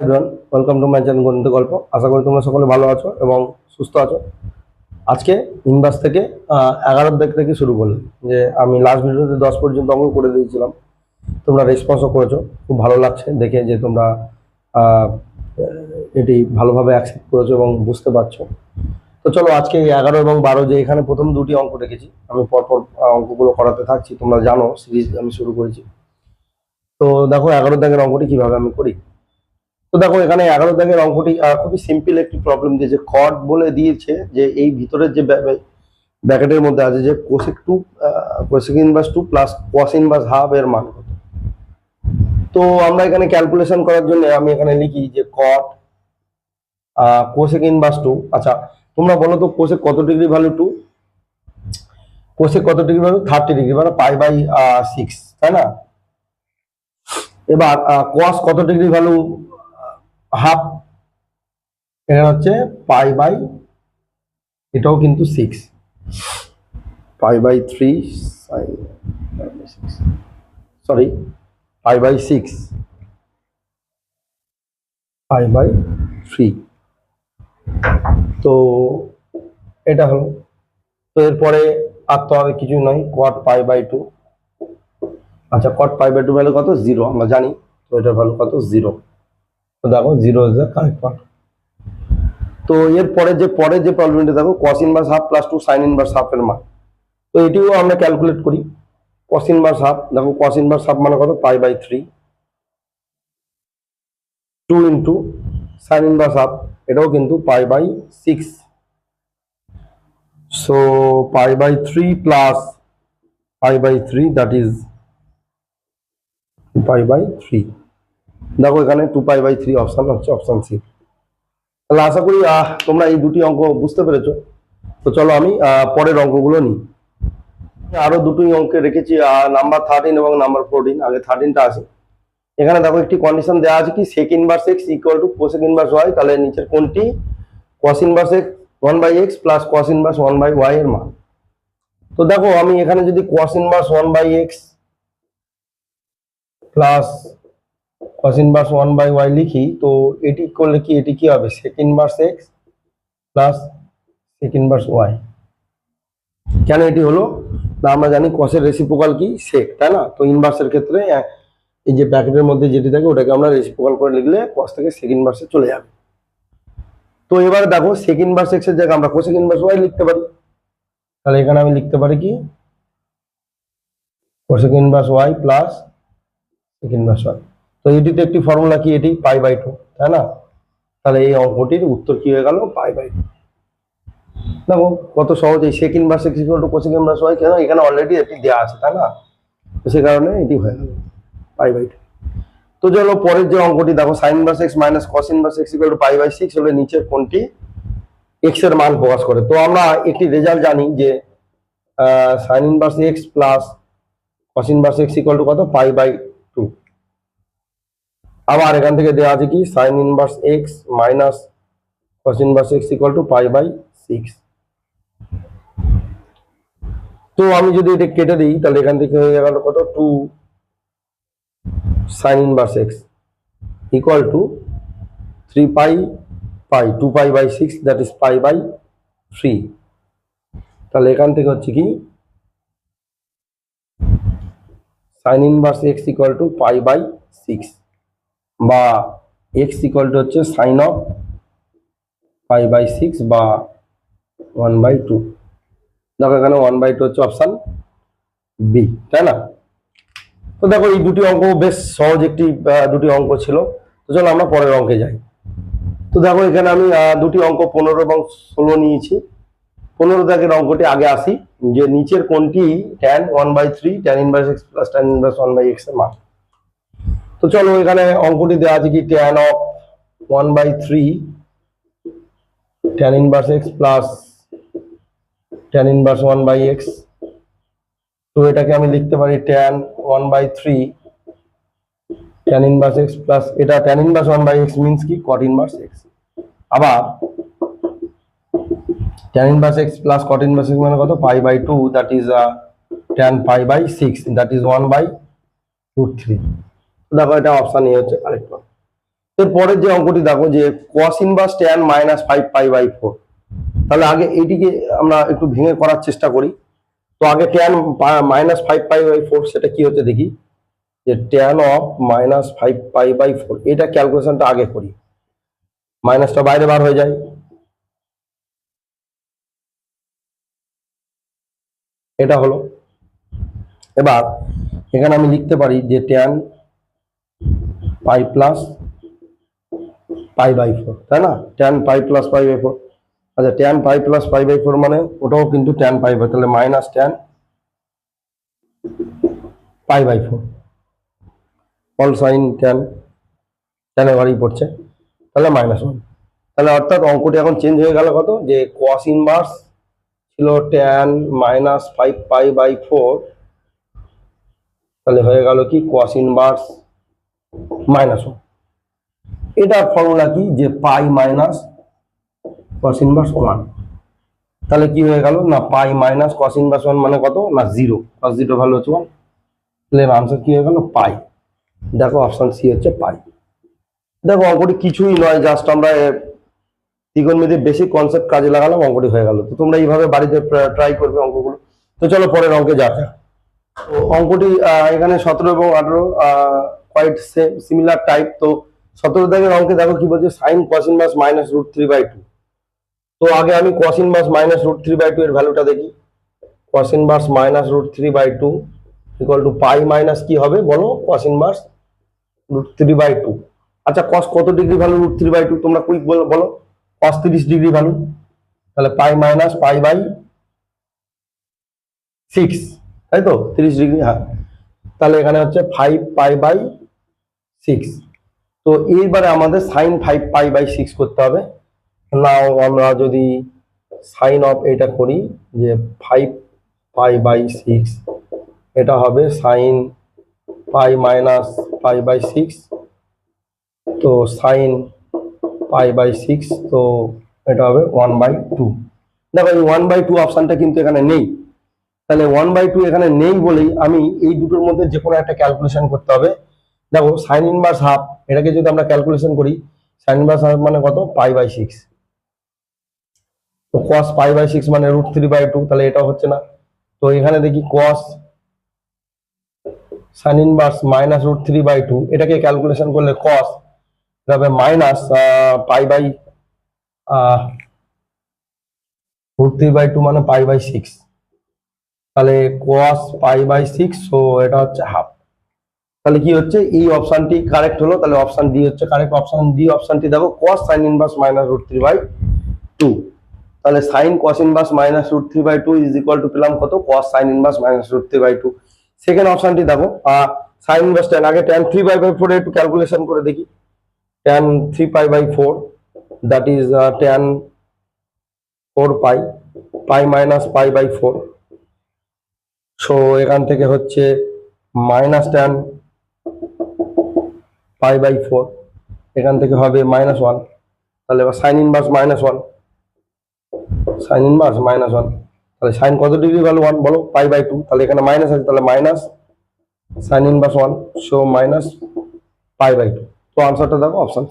Welcome to my channel গণিত গল্প আশা করি তোমরা সকলে ভালো আছো এবং সুস্থ আছো। আজকে ইনভার্স থেকে এগারোর দিক থেকে শুরু করলাম, যে আমি লাস্ট ভিডিওতে দশ পর্যন্ত অঙ্ক করে দিয়েছিলাম। তোমরা রেসপন্সও করেছ, খুব ভালো লাগছে দেখে যে তোমরা এটি ভালোভাবে অ্যাকসেপ্ট করেছ এবং বুঝতে পারছ। তো চলো আজকে এগারো এবং বারো যে এখানে প্রথম দুটি অঙ্ক রেখেছি আমি পরপর অঙ্কগুলো করাতে থাকছি, তোমরা জানো সিরিজ আমি শুরু করেছি। তো দেখো এগারো দাগের অঙ্কটি কীভাবে আমি করি? তো দেখো, এখানে এগারো দাগের অঙ্কটি খুবই সিম্পল একটি প্রবলেম দিয়েছে কট বলে দিয়েছে যে এই ভিতরের যে ব্যাকেটের মধ্যে আছে যে cosec two cosec inverse two plus cos inverse half এর মান কত? তো আমরা এখানে ক্যালকুলেশন করার জন্য আমি এখানে লিখি যে কট কোসেক ইনভার্স টু আচ্ছা তোমরা বলো তো কোসেক কত ডিগ্রি ভ্যালু টু কোসেক কত ডিগ্রি ভ্যালু থার্টি ডিগ্রি মানে পাই বাই সিক্স তাই না? এবার কস কত ডিগ্রি ভ্যালু হাফ এটা হচ্ছে পাই বাই এটাও কিন্তু six pi by three sorry pi by six pi by three তো এটা হলো। তো এরপরে আর তো আর কিছু নয় কট পাই বাই টু আচ্ছা cot pi by two value কত? জিরো আমরা জানি। তো এটার ভ্যালু কত? জিরো তো দেখো zero is the correct one তো এর পরে যে পরে যে প্রবলেমটা দেখো cos inverse half plus two sine inverse half এর মান। তো এটিও আমরা ক্যালকুলেট করি। কস ইনভার্স হাফ দেখো কস ইনভার্স হাফ মানে কত? Pi by three two into sine inverse half এটাও কিন্তু pi by six so pi by three plus pi by three that is pi by three দেখো এখানে two pi by three option হচ্ছে option C তাহলে আশা করি তোমরা এই দুটি অঙ্ক বুঝতে পেরেছ। তো চলো আমি পরের অঙ্কগুলো নিই। আরও দুটি অঙ্কে রেখেছি নাম্বার থার্টিন এবং নাম্বার ফোরটিন আগে থার্টিনটা আছে এখানে দেখো একটি কন্ডিশন দেওয়া আছে কি sec inverse x equal to cosec inverse y তাহলে নিচের কোনটি? Cos inverse x one by x plus cos inverse one by y এর মান। তো দেখো, আমি এখানে যদি cos inverse one by x plus cos inverse one by y লিখি, তো এটি করলে কি, এটি কি হবে? sec inverse x plus sec inverse y কেন এটি হলো? না, আমরা জানি কসের রেসিপোকাল কি? sec, তাই না? তো ইনভার্সের ক্ষেত্রে এই যে ব্র্যাকেটের মধ্যে যেটি থাকে, ওটাকে আমরা রেসিপোকাল করে লিখলে কস থেকে sec ইনভার্সে চলে যাবে। তো এবারে দেখো sec ইনভার্স এক্সের জায়গায় আমরা cosec ইনভার্স ওয়াই লিখতে পারি। তাহলে এখানে আমি লিখতে পারি কি? cosec inverse y plus sec inverse y তো এটিতে একটি ফর্মুলা কি এটি? পাই বাই টু তাই না? তাহলে এই অঙ্কটির উত্তর কি হয়ে গেল? পাই বাই টু দেখো, কত সহজ, এই সেকেন্ড বা six equal to cosec inverse হয় কেন? এখানে অলরেডি এটি দেওয়া আছে, তাই না? তো সে কারণে এটি হয়ে গেল পাই বাই টু তো চলো, পরের যে অঙ্কটি, দেখো sine inverse x minus cos inverse x equal to pi by six হলে নিচের কোনটি? এক্সের মান প্রকাশ করে। তো আমরা একটি রেজাল্ট জানি যে sine inverse x plus cos inverse x equal to কত? পাই বাই টু আবার এখান থেকে দেওয়া আছে কি? Sine inverse x minus cos inverse x equal to pi by six তো আমি যদি এটা কেটে দিই, তাহলে এখান থেকে হয়ে গেল কত? Two sine inverse x equal to three pi pi two pi by six that is pi by three তাহলে এখান থেকে হচ্ছে কি? Sine inverse x equal to pi by six বা এক্স ইকুয়াল টু হচ্ছে sine of five by six বা one by two দেখো এখানে ওয়ান বাই টু হচ্ছে অপশান বি তাই না? তো দেখো এই দুটি অঙ্ক বেশ সহজ একটি দুটি অঙ্ক ছিল। তো চলো আমরা পরের অঙ্কে যাই। তো দেখো এখানে আমি দুটি অঙ্ক পনেরো এবং ষোলো নিয়েছি। পনেরো দাগের অঙ্কটি আগে আসি, যে নিচের কোনটি tan one by three tan inverse x plus tan inverse one by এক্সের মান। তো চলো এখানে অঙ্কটি দেওয়া আছে কি tan of one by three tan inverse x plus tan inverse one by x তো এটাকে আমি লিখতে পারি tan one by three tan inverse x plus এটা tan inverse one by x means কি? কট ইনভার্স এক্স আবার tan inverse x plus cot inverse x মানে কত? Pi by two that is tan pi by six that is one by root three দেখো, এটা option A হচ্ছে correct এরপরের যে অঙ্কটি দেখো যে cos inverse tan minus five pi by four তাহলে আগে এইটিকে আমরা একটু ভেঙে করার চেষ্টা করি। তো আগে tan minus five pi by four সেটা কি হচ্ছে দেখি? যে tan of minus five pi by four এটা ক্যালকুলেশনটা আগে করি। মাইনাসটা বাইরে বার হয়ে যায়। এটা হলো। এবার এখানে আমি লিখতে পারি যে tan pi plus pi by four, তাই না? Tan pi plus pi by four. আচ্ছা tan pi plus pi by four মানে ওটাও কিন্তু ট্যান পাই বাই তাহলে minus tan pi by four. All sine tan ট্যানের বাড়ি পড়ছে, তাহলে মাইনাস ওয়ান তাহলে অর্থাৎ অঙ্কটি এখন চেঞ্জ হয়ে গেল কত? যে কস ইনভার্স ছিল tan minus five pi by four তাহলে হয়ে গেল কি? Cos inverse minus one. এটার ফর্মুলা কি? যে pi minus cos inverse one. তাহলে কি হয়ে গেল? না, pi minus cos inverse one মানে কত? না, জিরো। কস জিরো ভ্যালু হচ্ছে ওয়ান। তাহলে আনসার কি হয়ে গেল? পাই। দেখো অপশন সি হচ্ছে পাই। দেখো, অঙ্কটি কিছুই নয় জাস্ট আমরা ত্রিকোণমিতির বেসিক কনসেপ্ট কাজে লাগালাম, অঙ্কটি হয়ে গেল। তো তোমরা এইভাবে বাড়িতে ট্রাই করবে অঙ্কগুলো। তো চলো পরের অঙ্কে যা অঙ্কটি এখানে সতেরো এবং আঠারো কোয়াইট সিমিলার টাইপ তো সতেরো দাগের অঙ্কে দেখো কি বলছে sine cos inverse minus root three by two তো আগে আমি cos inverse minus root three by two এর ভ্যালুটা দেখি। Cos inverse minus root three by two equal to pi minus কি হবে বলো? Cos inverse root three by two আচ্ছা কস কত degree value root three by two তোমরা quick বলো বলো। কস তিরিশ ডিগ্রি ভ্যালু তাহলে pi minus pi by six তাই তো? তিরিশ ডিগ্রি হ্যাঁ। তাহলে এখানে হচ্ছে ফাইভ পাই বাই সিক্স তো এইবারে আমাদের sine five pi by six করতে হবে। নাও আমরা যদি সাইন অফ এটা করি, যে ফাইভ পাই বাই সিক্স এটা হবে sine pi minus pi by six তো সাইন পাই বাই সিক্স তো এটা হবে ওয়ান বাই টু দেখো এই ওয়ান বাই টু অপশানটা কিন্তু এখানে নেই। তাহলে ওয়ান বাই টু এখানে নেই বলেই আমি এই দুটোর মধ্যে যে কোনো একটা ক্যালকুলেশন করতে হবে। দেখো সাইন ইনভার্স হাফ এটাকে যদি আমরা ক্যালকুলেশন করি সাইন ইনভার্স হাফ মানে কত? পাই বাই সিক্স তো কস পাই বাই সিক্স মানে রুট থ্রি বাই টু তাহলে এটা হচ্ছে না। তো এখানে দেখি cos sine inverse minus root three by two এটাকে ক্যালকুলেশন করলে কস হবে minus pi by root three by two মানে পাই বাই সিক্স তাহলে cos pi by six so এটা হচ্ছে হাফ তাহলে কি হচ্ছে? এই অপশনটি কারেক্ট হলো, তাহলে অপশন ডি হচ্ছে কারেক্ট অপশন ডি অপশানটি দেখো cos sine inverse minus root three by two তাহলে sine cos inverse minus root three by two is equal to পেলাম কত? Cos sine inverse minus root three by two second অপশনটি দেখো sine inverse tan আগে tan three by by four একটু calculation করে দেখি। Tan three pi by four that is tan four pi pi minus pi by four so এখান থেকে হচ্ছে minus tan pi by four এখান থেকে হবে মাইনাস ওয়ান তাহলে এবার sine inverse minus one sine inverse minus one তাহলে sine কত ডিগ্রি ভ্যালু ওয়ান বলো পাই বাই টু তাহলে এখানে মাইনাস আছে, তাহলে minus sine inverse one so minus pi by two তো আনসারটা দেখো অপশন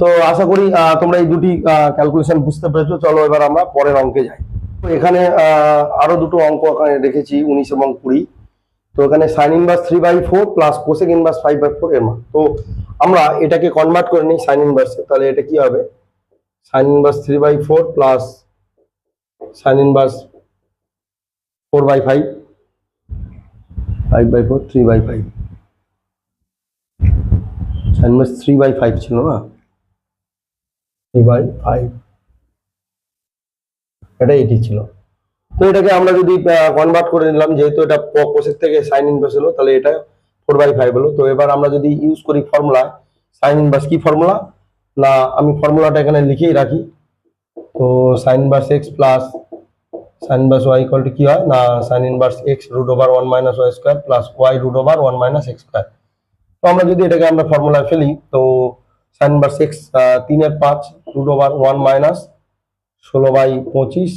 তো আশা করি তোমরা এই দুটি ক্যালকুলেশন বুঝতে পেরেছ। চলো এবার আমরা পরের অঙ্কে যাই। এখানে আরও দুটো অঙ্ক এখানে রেখেছি, উনিশ এবং কুড়ি। তো এখানে sine inverse three by four plus cosec inverse five by four এর মান। তো আমরা এটাকে কনভার্ট করে নিই সাইন ইনভার্সে তাহলে এটা কি হবে? Sine inverse three by four plus sine inverse four by five five by four three by five sine inverse three by five ছিল না? থ্রি বাই ফাইভ এটা এটি ছিল। তো এটাকে আমরা যদি কনভার্ট করে নিলাম, যেহেতু এটা কোসেক থেকে সাইন ইনভার্স হলো, তাহলে এটা ফোর বাই ফাইভ হলো। তো এবার আমরা যদি ইউজ করি ফর্মুলা সাইন ইনভার্স কি ফর্মুলা না, আমি ফর্মুলাটা এখানে লিখেই রাখি। তো sine inverse x plus sine inverse y equal to কি হয়? না sine inverse x root over one minus y square plus y root over one minus x square তো আমরা যদি এটাকে আমরা ফর্মুলায় ফেলি, তো সাইন ইনভার্স এক্স তিনের পাঁচ রুট ওভার ওয়ান মাইনাস ষোলো বাই পঁচিশ,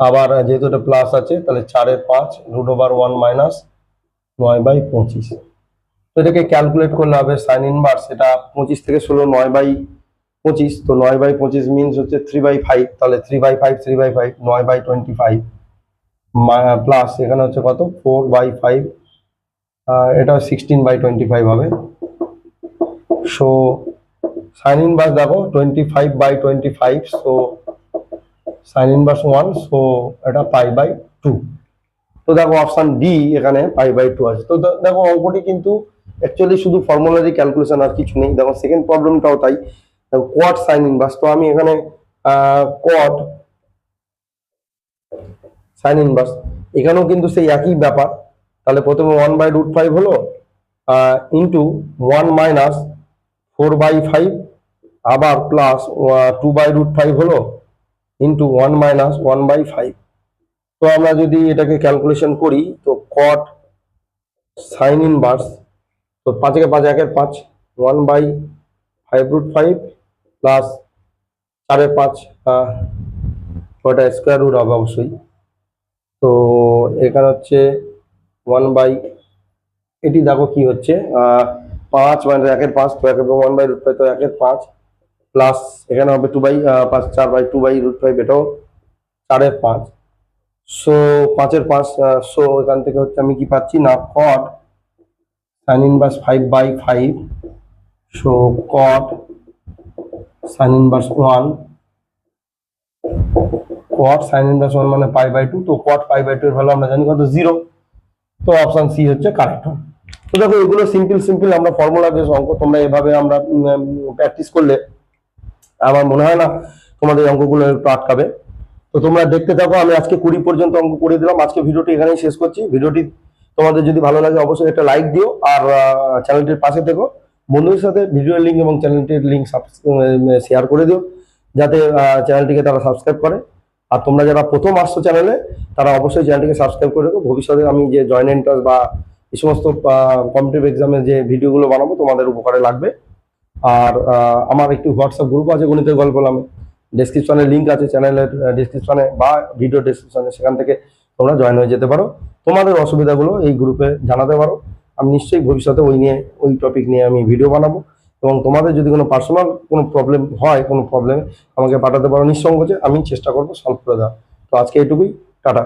আবার যেহেতু এটা প্লাস আছে, তাহলে চারের পাঁচ রুট ওভার ওয়ান মাইনাস নয় বাই পঁচিশ। তো এটাকে ক্যালকুলেট করলে হবে সাইন ইনভার্স এটা পঁচিশ থেকে ষোলো, নয় বাই পঁচিশ, তো নয় বাই পঁচিশ মিনস হচ্ছে থ্রি বাই ফাইভ তাহলে three by five three by five নয় বাই টোয়েন্টি ফাইভ প্লাস এখানে হচ্ছে কত? ফোর বাই ফাইভ এটা সিক্সটিন বাই টোয়েন্টি ফাইভ হবে। সো সাইন ইনভার্স দেখো twenty five by twenty five so sine inverse one so এটা pi by two. তো দেখো অপশন ডি এখানে পাই বাই টু আছে। তো দেখো অঙ্কটি কিন্তু অ্যাকচুয়ালি শুধু ফর্মুলারি ক্যালকুলেশন আর কিছু নেই। দেখো সেকেন্ড প্রবলেমটাও তাই। দেখো কোয়াড সাইন ইনভার্স। তো আমি এখানে কোয়াড সাইন ইনভার্স। এখানেও কিন্তু সেই একই ব্যাপার। তাহলে প্রথমে ওয়ান বাই রুট ফাইভ হলো into one minus four by five আবার plus two by root five হলো into one minus one by five তো আমরা যদি এটাকে ক্যালকুলেশন করি, তো কট সাইন ইনভার্স তো পাঁচকে পাঁচ একের পাঁচ one by five root five plus চারের পাঁচ ওটা স্কোয়ার রুট হবে অবশ্যই। তো এখানে হচ্ছে ওয়ান বাই এটি দেখো কি হচ্ছে পাঁচ মানে একের পাঁচ, তো একের ওয়ান বাই রুট ফাইভ তো একের পাঁচ প্লাস এখানে হবে টু বাই পাঁচ, চার by two by root five এটাও চারের পাঁচ। সো পাঁচের পাঁচ সো এখান থেকে হচ্ছে আমি কি পাচ্ছি? না cot sine inverse five by five so cot sine inverse one cot sine inverse one মানে পাই বাই টু তো কট পাই বাই টু এর ভ্যালু আমরা জানি কত? জিরো তো অপশান সি হচ্ছে কারেক্ট তো দেখো, এগুলো সিম্পল সিম্পল আমরা ফর্মুলা বেস অঙ্ক, তোমরা এভাবে আমরা প্র্যাকটিস করলে আমার মনে হয় না তোমাদের অঙ্কগুলো একটু আটকাবে। তো তোমরা দেখতে থাকো, আমি আজকে কুড়ি পর্যন্ত অঙ্ক করে দিলাম। আজকে ভিডিওটি এখানেই শেষ করছি। ভিডিওটি তোমাদের যদি ভালো লাগে, অবশ্যই একটা লাইক দিও আর চ্যানেলটির পাশে থেকো। বন্ধুদের সাথে ভিডিওর লিঙ্ক এবং চ্যানেলটির লিঙ্ক শেয়ার করে দিও, যাতে চ্যানেলটিকে তারা সাবস্ক্রাইব করে। আর তোমরা যারা প্রথম আসছো চ্যানেলে তারা অবশ্যই চ্যানেলটিকে সাবস্ক্রাইব করে রেখো। ভবিষ্যতে আমি যে জয়েন এন্ট্রান্স বা এই সমস্ত কম্পিটিভ এক্সামের যে ভিডিওগুলো বানাবো, তোমাদের উপকারে লাগবে। আর আমার একটি হোয়াটসঅ্যাপ গ্রুপ আছে, গণিতের গল্প নামে। ডেসক্রিপশনে লিঙ্ক আছে চ্যানেলের ডেসক্রিপশনে বা ভিডিও ডেসক্রিপশনে সেখান থেকে তোমরা জয়েন হয়ে যেতে পারো। তোমাদের অসুবিধাগুলো এই গ্রুপে জানাতে পারো। আমি নিশ্চয়ই ভবিষ্যতে ওই নিয়ে, ওই টপিক নিয়ে আমি ভিডিও বানাবো। এবং তোমাদের যদি কোনো পার্সোনাল কোনো প্রবলেম হয়, কোনো প্রবলেম আমাকে পাঠাতে পারো নিঃসংকোচে আমি চেষ্টা করব সলভ করে দেওয়া তো আজকে এটুকুই, টাটা।